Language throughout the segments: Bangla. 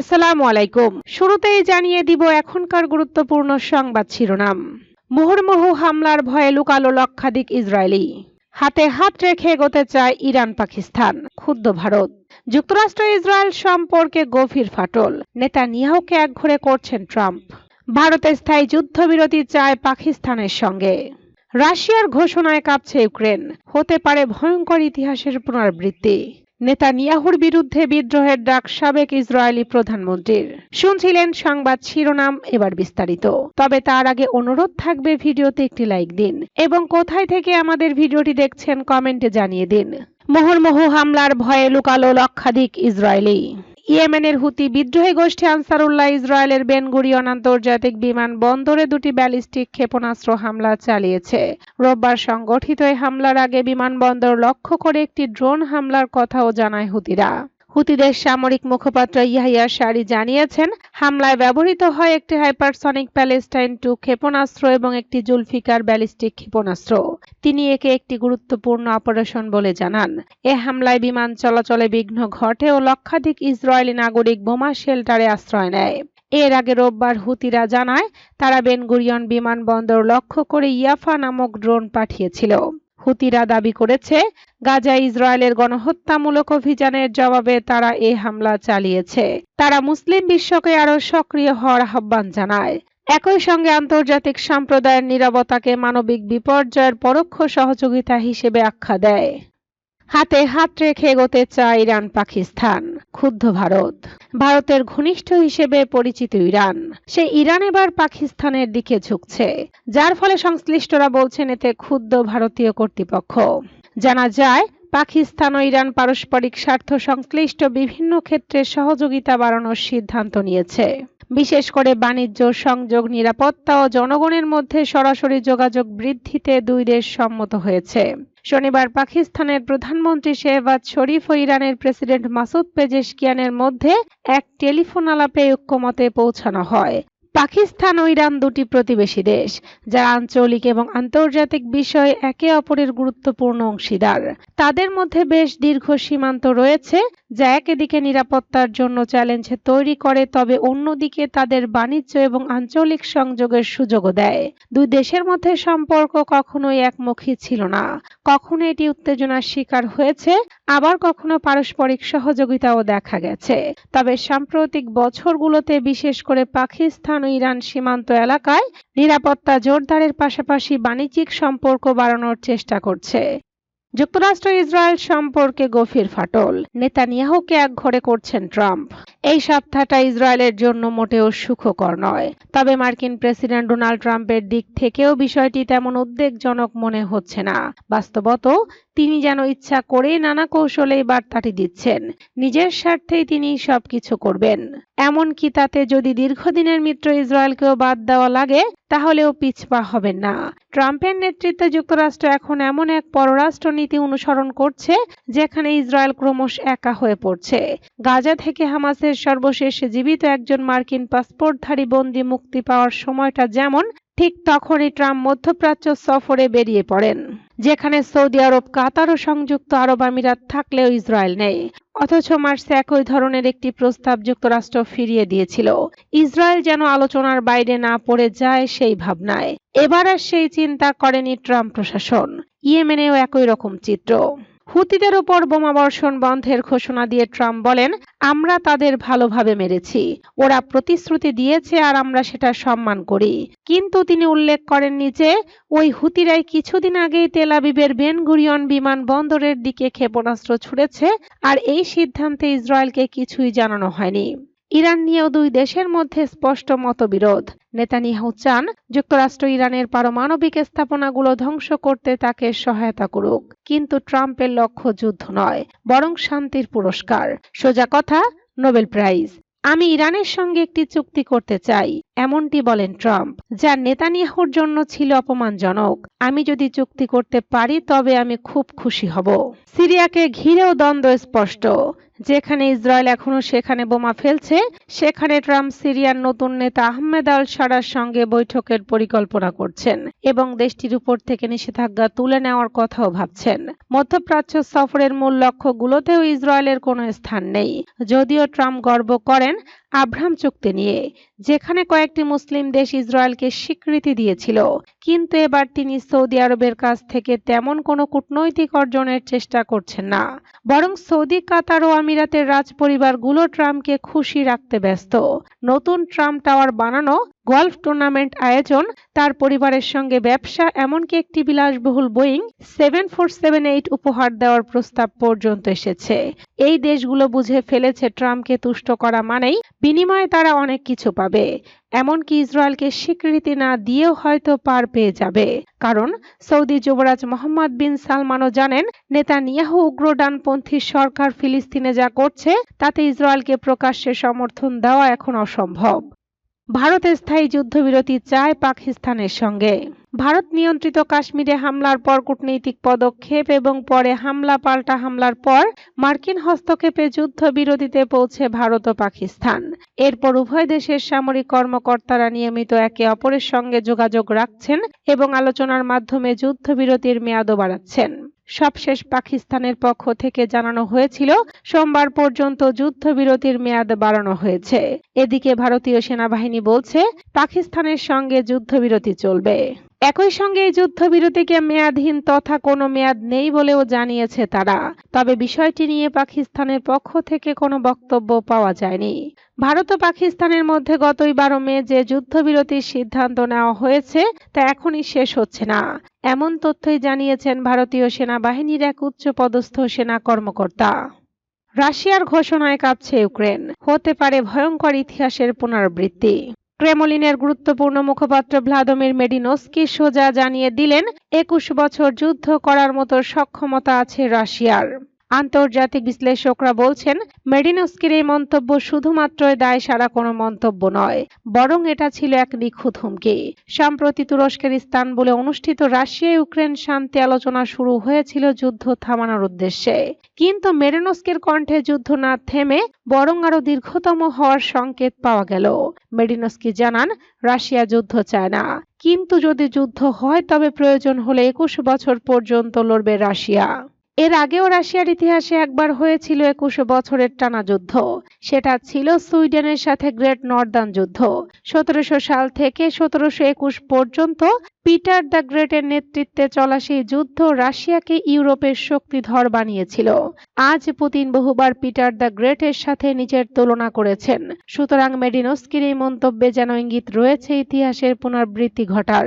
আসসালামু আলাইকুম। শুরুতেই জানিয়ে দিব এখনকার গুরুত্বপূর্ণ সংবাদ শিরোনাম। মুহুর্মুহু হামলার ভয়ে লুকালো লক্ষাধিক ইসরায়েলি। হাতে হাত রেখে এগোতে চায় ইরান পাকিস্তান, ক্ষুব্ধ ভারত। যুক্তরাষ্ট্র ইসরায়েল সম্পর্কে গভীর ফাটল। নেতানিয়াহুকে একঘরে করছেন ট্রাম্প। ভারতে স্থায়ী যুদ্ধবিরতি চায় পাকিস্তানের সঙ্গে। রাশিয়ার ঘোষণায় কাঁপছে ইউক্রেন। হতে পারে ভয়ঙ্কর ইতিহাসের পুনরাবৃত্তি। নেতানিয়াহুর বিরুদ্ধে বিদ্রোহের ডাক সাবেক ইসরায়েলি প্রধানমন্ত্রীর। শুনছিলেন সংবাদ শিরোনাম, এবার বিস্তারিত। তবে তার আগে অনুরোধ থাকবে ভিডিওতে একটি লাইক দিন এবং কোথায় থেকে আমাদের ভিডিওটি দেখছেন কমেন্টে জানিয়ে দিন। মোহরমোহ হামলার ভয়ে লুকালো লক্ষাধিক ইসরায়েলি। ইয়েমেনের হুতি বিদ্রোহী গোষ্ঠী আনসারুল্লাহ ইসরায়েলের বেনগুরিয়ন আন্তর্জাতিক বিমান বন্দরে দুটি ব্যালিস্টিক ক্ষেপণাস্ত্র হামলা চালিয়েছে। রোববার সংগঠিত এই হামলার আগে বিমানবন্দর লক্ষ্য করে একটি ড্রোন হামলার কথাও জানায় হুতিরা। হুতিদের সামরিক মুখপাত্র ইয়াহিয়া শারি জানিয়েছেন, হামলায় ব্যবহৃত হয় একটি হাইপারসনিক প্যালেস্টাইন টু ক্ষেপণাস্ত্র এবং একটি জুলফিকার ব্যালিস্টিক ক্ষেপণাস্ত্র। তিনি একে একটি গুরুত্বপূর্ণ অপারেশন বলে জানান। এ হামলায় বিমান চলাচলে বিঘ্ন ঘটে ও লক্ষাধিক ইসরায়েলি নাগরিক বোমা শেল্টারে আশ্রয় নেয়। এর আগে রোববার হুতিরা জানায়, তারা বেনগুরিয়ন বিমানবন্দর লক্ষ্য করে ইয়াফা নামক ড্রোন পাঠিয়েছিল। হুতিরা দাবি করেছে গাজা ইসরায়েলের গণহত্যামূলক অভিযানের জবাবে তারা এ হামলা চালিয়েছে। তারা মুসলিম বিশ্বকে আরও সক্রিয় হওয়ার আহ্বান জানায়। একই সঙ্গে আন্তর্জাতিক সম্প্রদায়ের নিরাপত্তাকে মানবিক বিপর্যয়ের পরোক্ষ সহযোগিতা হিসেবে আখ্যা দেয়। হাতে হাত রেখে এগোতে চায় ইরান পাকিস্তান, ক্ষুব্ধ ভারত। ভারতের ঘনিষ্ঠ হিসেবে পরিচিত ইরান। সে ইরান এবার পাকিস্তানের দিকে ঝুঁকছে, যার ফলে সংশ্লিষ্টরা বলছেন এতে ক্ষুব্ধ ভারতীয় কর্তৃপক্ষ। জানা যায়, পাকিস্তান ও ইরান পারস্পরিক স্বার্থ সংশ্লিষ্ট বিভিন্ন ক্ষেত্রে সহযোগিতা বাড়ানোর সিদ্ধান্ত নিয়েছে। বিশেষ করে বাণিজ্য, সংযোগ, নিরাপত্তা ও জনগণের মধ্যে সরাসরি যোগাযোগ বৃদ্ধিতে দুই দেশ সম্মত হয়েছে। শনিবার পাকিস্তানের প্রধানমন্ত্রী শেহবাজ শরীফ ও ইরানের প্রেসিডেন্ট মাসুদ পেজেশকিয়ানের মধ্যে এক টেলিফোন আলাপে ঐক্যমতে পৌঁছানো হয়। পাকিস্তান ও ইরান দুটি প্রতিবেশী দেশ, যারা আঞ্চলিক এবং আন্তর্জাতিক বিষয়ে একে অপরের গুরুত্বপূর্ণ অংশীদার। তাদের মধ্যে বেশ দীর্ঘ সীমান্ত রয়েছে, যা একদিকে নিরাপত্তার জন্য চ্যালেঞ্জ তৈরি করে, তবে অন্যদিকে তাদের বাণিজ্য এবং আঞ্চলিক সংযোগের সুযোগও দেয়। দুই দেশের মধ্যে সম্পর্ক কখনোই একমুখী ছিল না। কখনো এটি উত্তেজনার শিকার হয়েছে আবার কখনো পারস্পরিক সহযোগিতাও দেখা গেছে। তবে সাম্প্রতিক বছরগুলোতে বিশেষ করে পাকিস্তান ও ইরান সীমান্ত এলাকায় নিরাপত্তা জোরদারের পাশাপাশি বাণিজ্যিক সম্পর্ক বাড়ানোর চেষ্টা করছে। যুক্তরাষ্ট্র ইসরায়েল সম্পর্কে গভীর ফাটল। নেতানিয়াহুকে একঘরে করছেন ট্রাম্প। এই সপ্তাহটা ইসরায়েলের জন্য মোটেও সুখকর নয়। তবে মার্কিন প্রেসিডেন্ট ডোনাল্ড ট্রাম্পের দিক থেকেও বিষয়টি তেমন উদ্বেগজনক মনে হচ্ছে না। বাস্তবত তিনি যেন ইচ্ছা করেই নানা কৌশলে বার্তাটি দিচ্ছেন। নিজের স্বার্থেই তিনি সবকিছু করবেন। এমনকি তাতে যদি দীর্ঘদিনের মিত্র ইসরায়েলকেও বাদ দেওয়া লাগে, তাহলেও পিছপা হবেন না। ট্রাম্পের নেতৃত্বে যুক্তরাষ্ট্র এখন এমন এক পররাষ্ট্র নীতি অনুসরণ করছে, যেখানে ইসরায়েল ক্রমশ একা হয়ে পড়ছে। গাজা থেকে হামাসের সর্বশেষ জীবিত একজন মার্কিন পাসপোর্টধারী বন্দী মুক্তি পাওয়ার সময়টা যেমন, ঠিক তখনই ট্রাম্প মধ্যপ্রাচ্য সফরে বেরিয়ে পড়েন। যেখানে সৌদি আরব, কাতার ও সংযুক্ত আরব আমিরাত থাকলেও ইসরায়েল নেই। অথচ মার্চে একই ধরনের একটি প্রস্তাব যুক্তরাষ্ট্র ফিরিয়ে দিয়েছিল। ইসরায়েল যেন আলোচনার বাইরে না পড়ে যায় সেই ভাবনায়। এবার আর সেই চিন্তা করেনি ট্রাম্প প্রশাসন। ইয়েমেনেও একই রকম চিত্র। হুতিদের ওপর বোমাবর্ষণ বন্ধের ঘোষণা দিয়ে ট্রাম্প বলেন, আমরা তাদের ভালোভাবে মেরেছি। ওরা প্রতিশ্রুতি দিয়েছে আর আমরা সেটা সম্মান করি। কিন্তু তিনি উল্লেখ করেন যে, ওই হুতিরাই কিছুদিন আগেই তেল আবিবের বেনগুরিয়ন বিমানবন্দরের দিকে ক্ষেপণাস্ত্র ছুড়েছে আর এই সিদ্ধান্তে ইসরায়েলকে কিছুই জানানো হয়নি। ইরান নিয়েও দুই দেশের মধ্যে স্পষ্ট মতবিরোধ। নেতানিয়াহু চান যুক্তরাষ্ট্র ইরানের পারমাণবিক স্থাপনাগুলো ধ্বংস করতে তাকে সহায়তা করুক, কিন্তু ট্রাম্পের লক্ষ্য যুদ্ধ নয়, বরং শান্তির পুরস্কার। সোজা কথা, নোবেল প্রাইজ। আমি ইরানের সঙ্গে একটি চুক্তি করতে চাই। এমনটি বলেন ট্রাম্প, যা নেতানিয়াহুর জন্য ছিল অপমানজনক। আমি যদি চুক্তি করতে পারি, তবে আমি খুব খুশি হব। সিরিয়াকে ঘিরেও দ্বন্দ্ব স্পষ্ট। যেখানে ইসরায়েল এখনও সেখানে বোমা ফেলছে, সেখানে ট্রাম্প সিরিয়ার নতুন নেতা আহমেদ আল সারার সঙ্গে বৈঠকের পরিকল্পনা করছেন এবং দেশটির উপর থেকে নিষেধাজ্ঞা তুলে নেওয়ার কথাও ভাবছেন। মধ্যপ্রাচ্য সফরের মূল লক্ষ্যগুলোতেও ইসরায়েলের কোনো স্থান নেই। যদিও ট্রাম্প গর্ব করেন আব্রাহাম চুক্তি নিয়ে, যেখানে কয়েকটি মুসলিম দেশ ইসরায়েলকে স্বীকৃতি দিয়েছিল। কিন্তু এবার তিনি সৌদি আরবের কাছ থেকে তেমন কোনো কূটনৈতিক অর্জনের চেষ্টা করছেন না। বরং সৌদি, কাতার ও আমিরাতের রাজপরিবারগুলো ট্রাম্পকে খুশি রাখতে ব্যস্ত। নতুন ট্রাম্প টাওয়ার বানানো গলফ টুর্নামেন্ট আয়োজন, তার পরিবারের সঙ্গে ব্যবসা, এমনকি একটি বিলাসবহুল Boeing seven four seven eight উপহার দেওয়ার প্রস্তাব পর্যন্ত এসেছে। এই দেশগুলো বুঝে ফেলেছে ট্রাম্পকে তুষ্ট করা মানেই বিনিময়ে তারা অনেক কিছু পাবে। এমনকি ইসরায়েলকে স্বীকৃতি না দিয়েও হয়তো পার পেয়ে যাবে। কারণ সৌদি যুবরাজ মোহাম্মদ বিন সালমানও জানেন, নেতানিয়াহু উগ্র ডানপন্থী সরকার ফিলিস্তিনে যা করছে, তাতে ইসরায়েলকে প্রকাশ্যে সমর্থন দেওয়া এখন অসম্ভব। ভারত স্থায়ী যুদ্ধবিরতি চায় পাকিস্তানের সঙ্গে। ভারত নিয়ন্ত্রিত কাশ্মীরে হামলার পর কূটনৈতিক পদক্ষেপ এবং পরে হামলা, পাল্টা হামলার পর মার্কিন হস্তক্ষেপে যুদ্ধবিরতিতে পৌঁছে ভারত ও পাকিস্তান। এরপর উভয় দেশের সামরিক কর্মকর্তারা নিয়মিত একে অপরের সঙ্গে যোগাযোগ রাখছেন এবং আলোচনার মাধ্যমে যুদ্ধবিরতির মেয়াদও বাড়াচ্ছেন। সবশেষ পাকিস্তানের পক্ষ থেকে জানানো হয়েছিল, সোমবার পর্যন্ত যুদ্ধবিরতির মেয়াদ বাড়ানো হয়েছে। এদিকে ভারতীয় সেনাবাহিনী বলছে, পাকিস্তানের সঙ্গে যুদ্ধবিরতি চলবে। একই সঙ্গে এই যুদ্ধবিরতিকে মেয়াদহীন তথা কোনো মেয়াদ নেই বলেও জানিয়েছে তারা। তবে বিষয়টি নিয়ে পাকিস্তানের পক্ষ থেকে কোনো বক্তব্য পাওয়া যায়নি। ভারত ও পাকিস্তানের মধ্যে গতই বারো মে যে যুদ্ধবিরতির সিদ্ধান্ত নেওয়া হয়েছে, তা এখনই শেষ হচ্ছে না। এমন তথ্যই জানিয়েছেন ভারতীয় সেনাবাহিনীর এক উচ্চপদস্থ সেনা কর্মকর্তা। রাশিয়ার ঘোষণায় কাঁপছে ইউক্রেন। হতে পারে ভয়ঙ্কর ইতিহাসের পুনরাবৃত্তি। ক্রেমলিনের গুরুত্বপূর্ণ মুখপাত্র ভ্লাদমির মেডিনোস্কি সোজা জানিয়ে দিলেন, একুশ বছর যুদ্ধ করার মতো সক্ষমতা আছে রাশিয়ার। আন্তর্জাতিক বিশ্লেষকরা বলছেন মেডিনোস্কির এই মন্তব্য শুধুমাত্র দায় সারা কোনো মন্তব্য নয়, বরং এটা ছিল এক নিখুঁত হুমকি। সম্প্রতি তুরস্কের ইস্তানবুলে অনুষ্ঠিত রাশিয়া ইউক্রেন শান্তি আলোচনা শুরু হয়েছিল যুদ্ধ থামানোর উদ্দেশ্যে। কিন্তু মেরিনোস্কির কণ্ঠে যুদ্ধ না থেমে, বরং আরও দীর্ঘতম হওয়ার সংকেত পাওয়া গেল। মেডিনোস্কি জানান, রাশিয়া যুদ্ধ চায় না। কিন্তু যদি যুদ্ধ হয়, তবে প্রয়োজন হলে একুশ বছর পর্যন্ত লড়বে রাশিয়া। এর আগেও রাশিয়ার ইতিহাসে একবার হয়েছিল একুশে বছরের টানা যুদ্ধ। সেটা ছিল সুইডেনের সাথে গ্রেট নর্দার্ন যুদ্ধ। সতেরোশো সাল থেকে সতেরোশো একুশ পর্যন্ত পিটার দ্য গ্রেটের নেতৃত্বে চলা সেই যুদ্ধ রাশিয়াকে ইউরোপের শক্তিধর বানিয়েছিল। আজ পুতিন বহুবার পিটার দ্য গ্রেটের সাথে নিজের তুলনা করেছেন। সুতরাং মেডিনোস্কির এই মন্তব্যে যেন ইঙ্গিত রয়েছে ইতিহাসের পুনরাবৃত্তি ঘটার।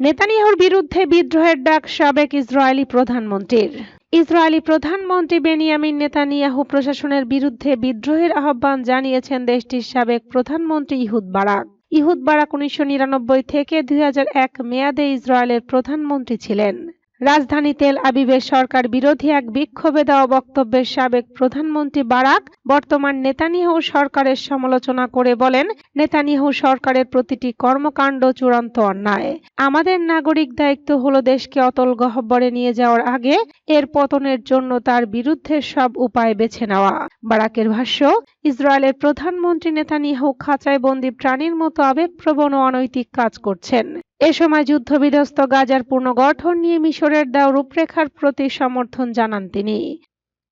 নেতানিয়াহুর বিরুদ্ধে বিদ্রোহের ডাক সাবেক ইসরায়েলি প্রধানমন্ত্রীর। ইসরায়েলি প্রধানমন্ত্রী বেনিয়ামিন নেতানিয়াহু প্রশাসনের বিরুদ্ধে বিদ্রোহের আহ্বান জানিয়েছেন দেশটির সাবেক প্রধানমন্ত্রী ইহুদ বারাক। ইহুদ বারাক উনিশশো নিরানব্বই থেকে দুই হাজার এক মেয়াদে ইসরায়েলের প্রধানমন্ত্রী ছিলেন। রাজধানী তেল আবিবের সরকার বিরোধী এক বিক্ষোভে দেওয়া বক্তব্যের সাবেক প্রধানমন্ত্রী বারাক বর্তমান নেতানিয়াহু সরকারের সমালোচনা করে বলেন, নেতানিয়াহু সরকারের প্রতিটি কর্মকাণ্ড চূড়ান্ত অন্যায়। আমাদের নাগরিক দায়িত্ব হলো দেশকে অতল গহ্বরে নিয়ে যাওয়ার আগে এর পতনের জন্য তার বিরুদ্ধে সব উপায় বেছে নেওয়া। বারাকের ভাষ্য, ইসরায়েলের প্রধানমন্ত্রী নেতানিয়াহু খাঁচায় বন্দি প্রাণীর মতো আবেগপ্রবণ ও অনৈতিক কাজ করছেন। এ সময় যুদ্ধবিধ্বস্ত গাজার পুনর্গঠন নিয়ে মিশরের দেওয়া রূপরেখার প্রতি সমর্থন জানান তিনি।